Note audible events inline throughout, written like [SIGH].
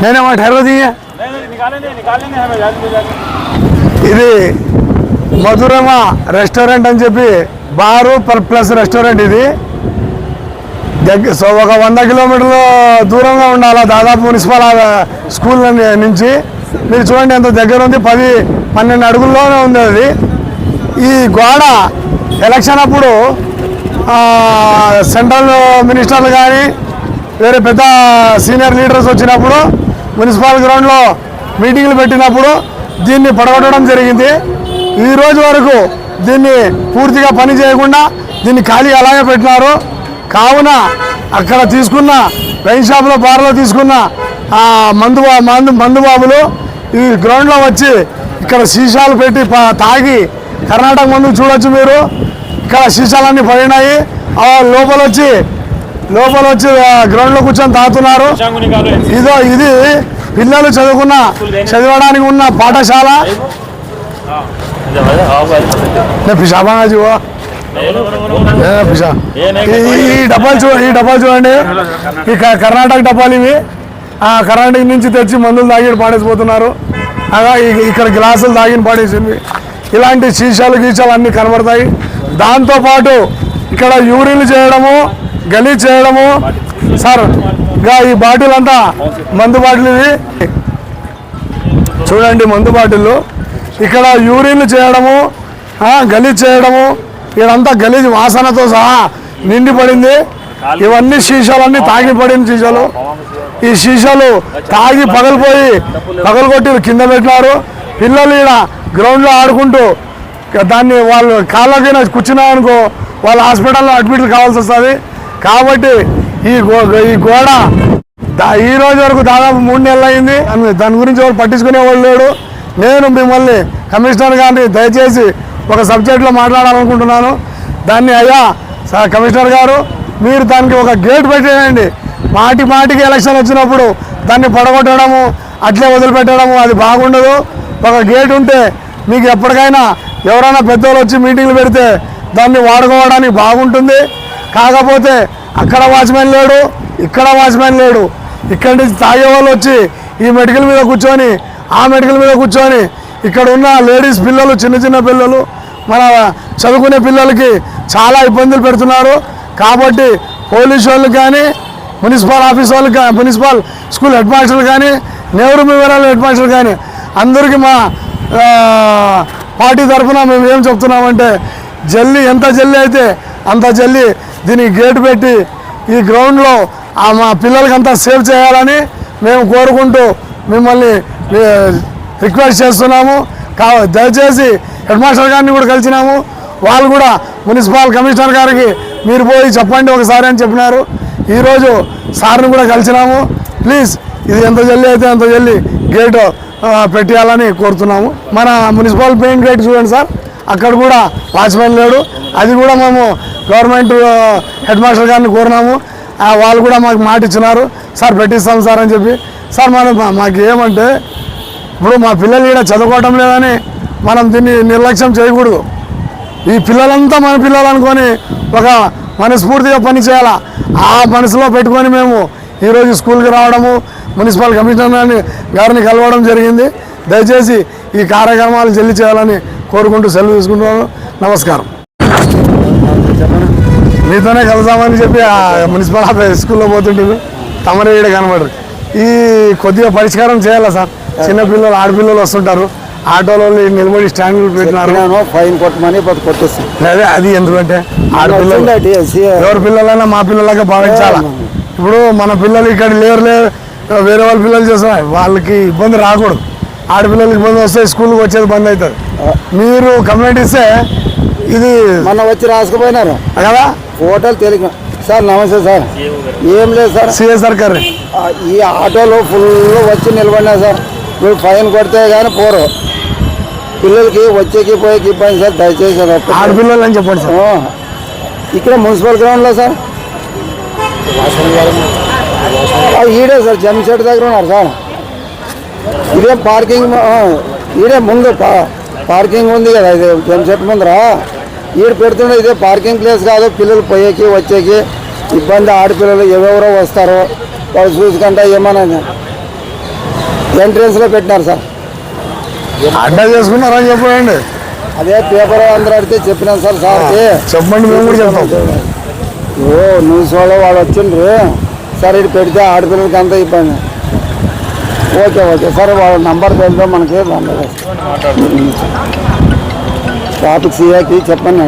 నేనే మాట హెరవది ఇది మధురమ రెస్టారెంట్ అని చెప్పి బారు పర్ ప్లస్ రెస్టారెంట్ ఇది దగ్గర సో ఒక వంద కిలోమీటర్ల దూరంగా ఉండాలి దాదాపు మున్సిపల్ స్కూల్ నుంచి మీరు చూడండి ఎంత దగ్గర ఉంది పది పన్నెండు అడుగుల్లోనే ఉంది అది ఈ గోడ ఎలక్షన్ అప్పుడు సెంట్రల్ మినిస్టర్లు కానీ వేరే పెద్ద సీనియర్ లీడర్స్ వచ్చినప్పుడు మున్సిపల్ గ్రౌండ్లో మీటింగ్లు పెట్టినప్పుడు దీన్ని పడగొట్టడం జరిగింది. ఈ రోజు వరకు దీన్ని పూర్తిగా పని చేయకుండా దీన్ని ఖాళీ అలాగే పెట్టినారు. కావున అక్కడ తీసుకున్న వైన్ షాప్లో బార్లో తీసుకున్న ఆ మందు మందు మందుబాబులు ఈ గ్రౌండ్లో వచ్చి ఇక్కడ సీసాలు పెట్టి తాగి కర్ణాటక ముందు చూడొచ్చు మీరు. ఇక్కడ సీసాలన్నీ పడినాయి. ఆ లోపల వచ్చి లోపల వచ్చి ఆ, గ్రౌండ్లో కూర్చొని తాగుతున్నారు. ఇదో ఇది పిల్లలు చదువుకున్న చదవడానికి ఉన్న పాఠశాల. పిషాబాగా చూవా ఈ- డబ్బాలు చూ ఈ డబ్బాలు చూడండి. ఈ కర్ణాటక డబ్బాలు ఇవి. ఆ కర్ణాటక నుంచి తెచ్చి మందులు తాగి పాడేసిపోతున్నారు. అలా ఇక్కడ గ్లాసులు తాగిన పాడేసింది. ఇలాంటి సీసాలు గీసాలు అన్నీ కనబడతాయి. దాంతోపాటు ఇక్కడ యూరిన్లు చేయడము గలీజ్ చేయడము. సార్ ఇంకా ఈ బాటిల్ అంతా మందు బాటిల్ ఇది చూడండి మందు బాటిల్లు ఇక్కడ యూరిన్లు చేయడము గలీజ్ చేయడము. ఇదంతా గలీజ్ వాసనతో సహా నిండి పడింది. ఇవన్నీ సీసాలన్నీ తాగి సీసాలు. ఈ సీసాలు తాగి పగలిపోయి పగలగొట్టి కింద పెట్టినారు. పిల్లలు ఈడ గ్రౌండ్లో ఆడుకుంటూ దాన్ని వాళ్ళు కాళ్ళకైనా కూర్చున్నారనుకో వాళ్ళ హాస్పిటల్లో అడ్మిట్లు కావాల్సి వస్తుంది. కాబట్టి ఈ గో ఈ గోడ ఈ రోజు వరకు దాదాపు మూడు నెలలు అయింది. అని దాని గురించి ఎవరు పట్టించుకునే వాళ్ళు లేడు నేను మిమ్మల్ని కమిషనర్ గారిని దయచేసి ఒక సబ్జెక్ట్లో మాట్లాడాలనుకుంటున్నాను. దాన్ని అయ్యా స- కమిషనర్ గారు మీరు దానికి ఒక గేట్ పెట్టేయండి. మాటి మాటికి ఎలక్షన్ వచ్చినప్పుడు దాన్ని పడగొట్టడము అట్లే వదిలిపెట్టడము అది బాగుండదు. ఒక గేట్ ఉంటే మీకు ఎప్పటికైనా ఎవరైనా పెద్దోళ్ళు వచ్చి మీటింగ్లు పెడితే దాన్ని వాడుకోవడానికి బాగుంటుంది. కాకపోతే అక్కడ వాచ్మెన్ లేడు ఇక్కడ వాచ్మెన్ లేడు. ఇక్కడి నుంచి తాగే వాళ్ళు వచ్చి ఈ మెడికల్ మీద కూర్చొని ఆ మెడికల్ మీద కూర్చొని ఇక్కడ ఉన్న లేడీస్ పిల్లలు చిన్న చిన్న పిల్లలు మన చదువుకునే పిల్లలకి చాలా ఇబ్బందులు పెడుతున్నారు. కాబట్టి పోలీసు వాళ్ళు కానీ మున్సిపల్ ఆఫీస్ వాళ్ళు కానీ మున్సిపల్ స్కూల్ హెడ్ మాస్టర్లు కానీ నెహ్రూ మెమోరియల్ హెడ్ మాస్టర్లు కానీ అందరికీ మా పార్టీ తరఫున మేము ఏం చెప్తున్నామంటే జల్లి ఎంత జల్లి అయితే అంత జల్లి దీనికి గేటు పెట్టి ఈ గ్రౌండ్లో మా పిల్లలకి అంతా సేవ్ చేయాలని మేము కోరుకుంటూ మిమ్మల్ని రిక్వెస్ట్ చేస్తున్నాము. కా దయచేసి హెడ్ మాస్టర్ గారిని కూడా కలిసినాము. వాళ్ళు కూడా మున్సిపల్ కమిషనర్ గారికి మీరు పోయి చెప్పండి ఒకసారి అని చెప్పినారు. ఈరోజు సార్ని కూడా కలిసినాము. ప్లీజ్ ఇది ఎంత జల్లి అయితే అంత జల్లి గేటు పెట్టేయాలని కోరుతున్నాము. మన మున్సిపల్ పెయింట్ గేట్ చూడండి సార్. అక్కడ కూడా వాచ్మెన్ లేడు. అది కూడా మేము గవర్నమెంట్ హెడ్ మాస్టర్ గారిని కోరినాము. ఆ, వాళ్ళు కూడా మాకు మాట ఇచ్చినారు. సార్ పెట్టిస్తాం సార్ అని చెప్పి. సార్ మనం మాకు ఏమంటే ఇప్పుడు మా పిల్లలు ఇక్కడ చదువుకోవటం లేదని మనం దీన్ని నిర్లక్ష్యం చేయకూడదు. ఈ పిల్లలంతా మన పిల్లలు అనుకొని ఒక మనస్ఫూర్తిగా పనిచేయాలా ఆ మనసులో పెట్టుకొని మేము ఈరోజు స్కూల్కి రావడము మున్సిపల్ కమిషనర్ గారిని కలవడం జరిగింది. దయచేసి ఈ కార్యక్రమాలు చెల్లి చేయాలని కోరుకుంటూ సెలవు తీసుకుంటున్నాను. నమస్కారం. మీతోనే కలుద్దామని చెప్పి ఆ మున్సిపల్ ఆఫీస్ స్కూల్లో పోతుంటారు. తమరే ఈడ కనబడరు. ఈ కొద్దిగా పరిష్కారం చేయాలా సార్? చిన్న పిల్లలు ఆడపిల్లలు వస్తుంటారు. ఆటోలో నిలబడి స్టాండ్లు పెట్టినారు. ఫైన్ కొట్టమని కొట్టేస్తాను అదే అది ఎందుకంటే ఆడపిల్లలు ఎవరి పిల్లలైనా మా పిల్లలాగా భావించాలా? ఇప్పుడు మన పిల్లలు ఇక్కడ లేరు లేరు. వేరే వాళ్ళ పిల్లలు చేస్తున్నారు వాళ్ళకి ఇబ్బంది రాకూడదు. ఆడపిల్లలకి ఇబ్బంది వస్తే స్కూల్కి వచ్చేది బంద్ అవుతుంది. మీరు కంప్లైంట్ ఇస్తే ఇది మొన్న వచ్చి రాసుకుపోయినారు. కదా? హోటల్ తెలుగు సార్ నమస్తే సార్. ఏం లేదు సార్. సిఎస్ఆర్ గారు. ఈ ఆటోలో ఫుల్ వచ్చి నిలబడినా సార్. మీరు ఫైన్ కొడితే కానీ పోరు. పిల్లలకి వచ్చేకి పోయేకి ఇబ్బంది సార్. దయచేసి. ఆడపిల్లలు అని చెప్పండి సార్. ఇక్కడ మున్సిపల్ గ్రౌండ్లో సార్. ఈడే సార్ జమ్షెడ్ దగ్గర ఉన్నారు సార్. ఇదే పార్కింగ్ ఈడే ముందు పార్కింగ్ ఉంది కదా ఇది జమ్షెడ్ ముందర. ఈడ పెడుతుండే ఇదే పార్కింగ్ ప్లేస్ కాదు పిల్లలు పోయేకి వచ్చేకి ఇబ్బంది ఆడపిల్లలు ఎవరెవరో వస్తారు వాళ్ళు చూసుకుంటా ఏమన్నా ఎంట్రన్స్లో పెట్టినారు సార్. అడ్డా చేసుకున్నారని చెప్పండి. అదే పేపర్ అందరూ అడిగితే చెప్పినాను సార్ సార్కి. చెప్పండి మేము కూడా చెప్తాం. ఓ న్యూస్ వాళ్ళు వాళ్ళు వచ్చిండ్రు. సార్ ఇది పెడితే ఆడపిల్లలకి అంత ఇబ్బంది. Okay okay. సార్ వాళ్ళ నంబర్ తెలుదో మనకి ట్రాఫిక్ సీఏకి చెప్పండి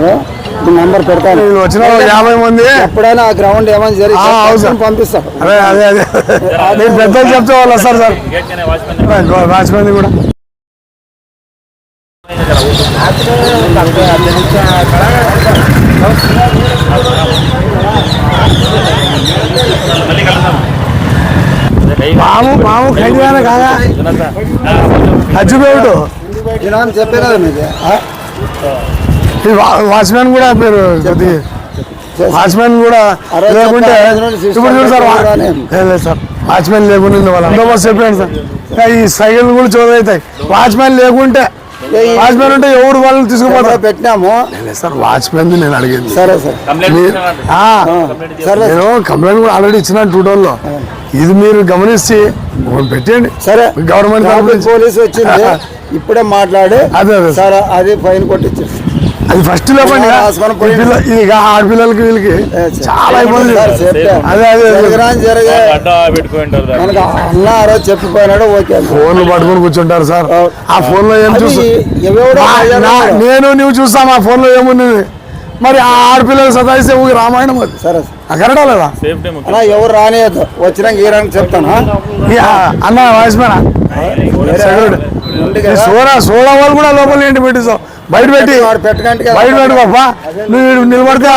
ఈ నంబర్ పెడతాను. వీళ్ళు వచ్చిన వాళ్ళు యాభై మంది. ఎప్పుడైనా ఆ గ్రౌండ్ ఏమైనా. జరిగి పంపిస్తాం. అదే అదే అదే. మీరు పెద్దలు చెప్తే వాళ్ళు వస్తారు సార్. వాచ్మెన్ కూడా. మాము మాము ఖైదీగానే కాదా? హజ్జుబేవుడు నేను చెప్పే కదా మీకు. ఆ? ఈ వా- వాచ్మెన్ కూడా మీరు కొద్ది వాచ్మెన్ కూడా లేకుంటే ఇప్పుడు చూడు సార్ లేదు సార్ వాచ్మెన్ లేకుండా ఉంది వాళ్ళ. బందోబస్తు చెప్పాను సార్. ఇంకా ఈ సైకిల్ కూడా చోదవుతాయి వాచ్మెన్ లేకుంటే వాచ్మెన్ ఉంటే ఎవరు వాళ్ళని కెమెరా తీసుకుపోతారు పెట్టినాము. సార్ వాచ్మెన్ నేను అడిగింది. సరే సార్. నేను కంప్లైంట్ కూడా ఆల్రెడీ ఇచ్చిన టూటోల్లో ఇది మీరు గమనించి పెట్టండి సరే. గవర్నమెంట్. పోలీస్ వచ్చింది. [LAUGHS] ఇప్పుడే మాట్లాడి. అదే అదే సార్. సార్ అది ఫైన్ కొట్టించారు. అది ఫస్ట్ పోయింది. పిల్ల- ఇది ఆడపిల్లలకి వీళ్ళకి చాలా ఇబ్బంది. సార్. అదే అదే అదే. జరగరాని జరిగే. అడ్డా పెట్టుకుంటారు దాన్ని. మనకు అన్న ఆ రోజు చెప్పిపోయినాడు ఓకే. ఫోన్లు పట్టుకొని కూర్చుంటారు సార్. ఆ ఫోన్లో ఏం కూడా. నేను నువ్వు చూస్తాం ఆ ఫోన్లో ఏముంది? మరి ఆ ఆడపిల్లలు సతాయిస్తే ఊగి రామాయణం అది. సరే. ఆ కరెక్టా లేదా? ఎవరు రానియద్దు. వచ్చినాక ఈరానికి చెప్తాను? అన్న వాయిస్మేనా ఉంది ఈ కదా సోడా సోడా వాళ్ళు కూడా లోపల ఏంటి పెట్టిస్తావు బయట పెట్టి బయట పెట్టుకోపా నువ్వు నిలబడితే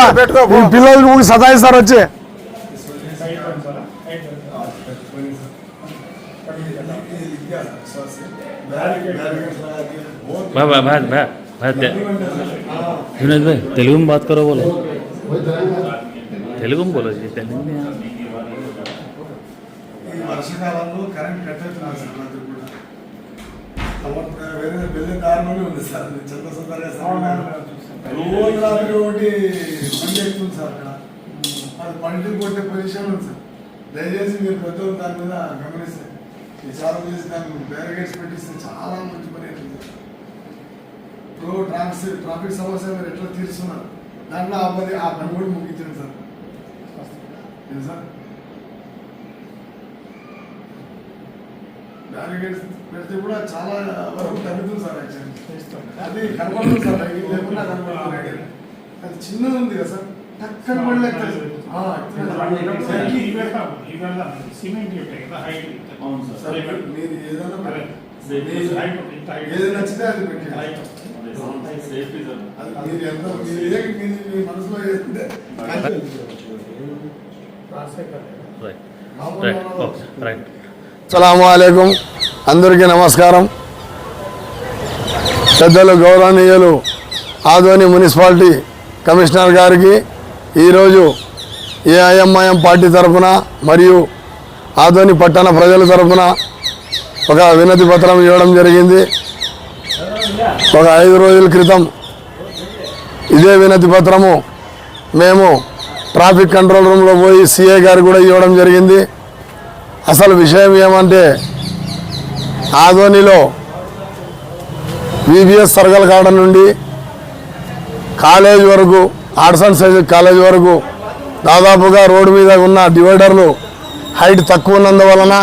పిల్లలు నువ్వు సతాయిస్తారు వచ్చి. తెలుగు బాత్ కరో బోలో? తెలుగు బోలో తెలుగు వర్షాకాలంలో కరెంట్ కట్ అవుతున్నారు వెళ్ళే దారిలోనే ఉంది సార్ చంద్ర సుందర రోజు రాత్రి ఒకటి బండి ఎక్కుతుంది సార్ అక్కడ అది బండి కొట్టే పొజిషన్ ఉంది సార్ దయచేసి మీరు పెద్దలు దాని మీద గమనిస్తే ఈ సాల్వ్ చేసి దాన్ని బ్యారిగేట్స్ పెట్టిస్తే చాలా మంచి పని అవుతుంది సార్. ఇప్పుడు ట్రాఫిక్ ట్రాఫిక్ సమస్య మీరు ఎట్లా తీరుస్తున్నారు దాంట్లో ఆ పని ఆ పని కూడా ముగించండి సార్ సార్ బ్యారిగేట్స్ పెడితే కూడా చాలా వరకు తగ్గుతుంది సార్ అది కనపడుతుంది సార్ లేకుండా కనపడుతుంది అది చిన్నది ఉంది కదా సార్ టక్కన పడలే సార్ మీరు ఏదైనా. ఏది నచ్చితే అది పెట్టండి. అది మీరు ఎంత అస్సలం అందరికీ నమస్కారం. పెద్దలు గౌరవనీయులు ఆదోని మున్సిపాలిటీ కమిషనర్ గారికి ఈరోజు ఏఐఎంఐఎం పార్టీ తరఫున మరియు ఆదోని పట్టణ ప్రజల తరఫున ఒక వినతి పత్రం ఇవ్వడం జరిగింది. ఒక ఐదు రోజుల క్రితం ఇదే వినతి పత్రము మేము ట్రాఫిక్ కంట్రోల్ రూమ్లో పోయి సిఏ గారు కూడా ఇవ్వడం జరిగింది. అసలు విషయం ఏమంటే ఆదోనిలో విబిఎస్ సర్కల్ కాడ నుండి కాలేజ్ వరకు ఆర్ట్స్ అండ్ సైన్స్ కాలేజ్ వరకు దాదాపుగా రోడ్డు మీద ఉన్న డివైడర్లు హైట్ తక్కువ ఉన్నందువలన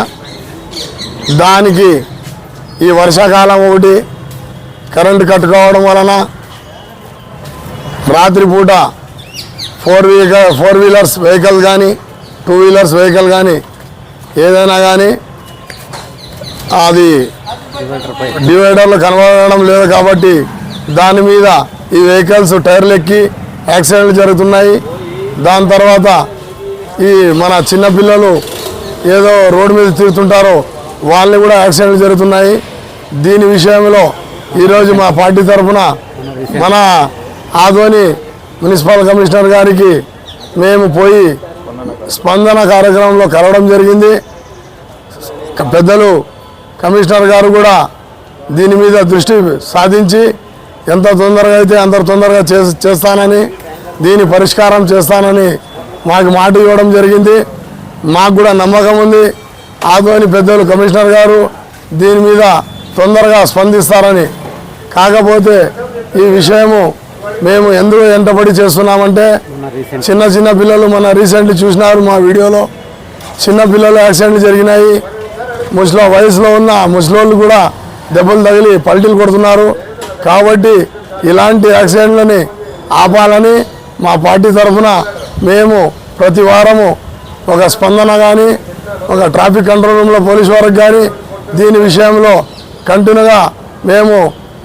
దానికి ఈ వర్షాకాలం ఒకటి కరెంటు కట్టుకోవడం వలన రాత్రిపూట four wheeler four wheelers vehicle కానీ టూ వీలర్స్ వెహికల్ కానీ ఏదైనా కానీ అది డివైడర్లు కనబడడం లేదు కాబట్టి దాని మీద ఈ వెహికల్స్ టైర్లు ఎక్కి యాక్సిడెంట్లు జరుగుతున్నాయి. దాని తర్వాత ఈ మన చిన్నపిల్లలు ఏదో రోడ్డు మీద తిరుగుతుంటారో వాళ్ళని కూడా యాక్సిడెంట్లు జరుగుతున్నాయి. దీని విషయంలో ఈరోజు మా పార్టీ తరఫున మన ఆదోని మున్సిపల్ కమిషనర్ గారికి మేము పోయి స్పందన కార్యక్రమంలో కలవడం జరిగింది. పెద్దలు కమిషనర్ గారు కూడా దీని మీద దృష్టి సాధించి ఎంత తొందరగా అయితే అంత తొందరగా చేస్తానని దీని పరిష్కారం చేస్తానని మాకు మాట ఇవ్వడం జరిగింది. మాకు కూడా నమ్మకం ఉంది. ఆదోని పెద్దలు కమిషనర్ గారు దీని మీద తొందరగా స్పందిస్తారని. కాకపోతే ఈ విషయము మేము ఎందుకు ఎంటబడి చేస్తున్నామంటే చిన్న చిన్న పిల్లలు మన రీసెంట్లీ చూసినారు మా వీడియోలో. చిన్న పిల్లలు యాక్సిడెంట్లు జరిగినాయి. ముసలో వయసులో ఉన్న ముసలోళ్ళు కూడా దెబ్బలు తగిలి పల్టీలు కొడుతున్నారు. కాబట్టి ఇలాంటి యాక్సిడెంట్లని ఆపాలని మా పార్టీ తరఫున మేము ప్రతి వారము ఒక స్పందన కానీ ఒక ట్రాఫిక్ కంట్రోల్ రూమ్లో పోలీస్ వారికి కానీ దీని విషయంలో కంటిన్యూగా మేము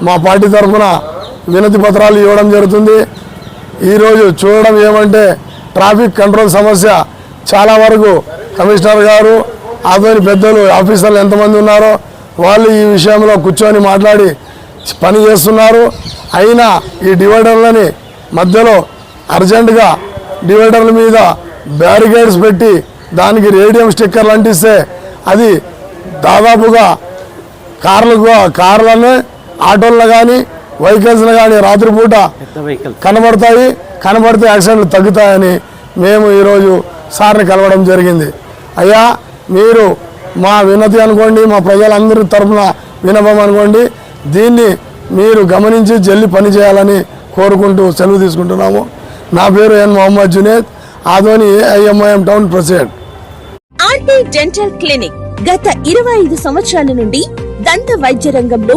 మా పార్టీ తరఫున వినతి పత్రాలు ఇవ్వడం జరుగుతుంది. ఈరోజు చూడడం ఏమంటే ట్రాఫిక్ కంట్రోల్ సమస్య చాలా వరకు కమిషనర్ గారు అతని పెద్దలు ఆఫీసర్లు ఎంతమంది ఉన్నారో వాళ్ళు ఈ విషయంలో కూర్చొని మాట్లాడి పని చేస్తున్నారు. అయినా ఈ డివైడర్లని మధ్యలో అర్జెంటుగా డివైడర్ల మీద బ్యారికేడ్స్ పెట్టి దానికి రేడియం స్టిక్కర్లు అంటిస్తే అది దాదాపుగా కార్లు కార్లను ఆటోలను కానీ వెహికల్స్ని కానీ రాత్రిపూట కనబడతాయి. కనబడితే యాక్సిడెంట్లు తగ్గుతాయని మేము ఈరోజు సార్ని కలవడం జరిగింది. అయ్యా మీరు మా వినతి అనుకోండి మా ప్రజలందరి తరఫున వినపం అనుకోండి. దీన్ని మీరు గమనించి జల్లి పని చేయాలని కోరుకుంటూ సెలవు తీసుకుంటున్నాము. నా పేరు N Mohammed Juned Adoni AIMIM town president. RT dental clinic గత ఇరవై ఐదు సంవత్సరాల నుండి దంత వైద్య రంగంలో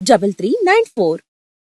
double three nine four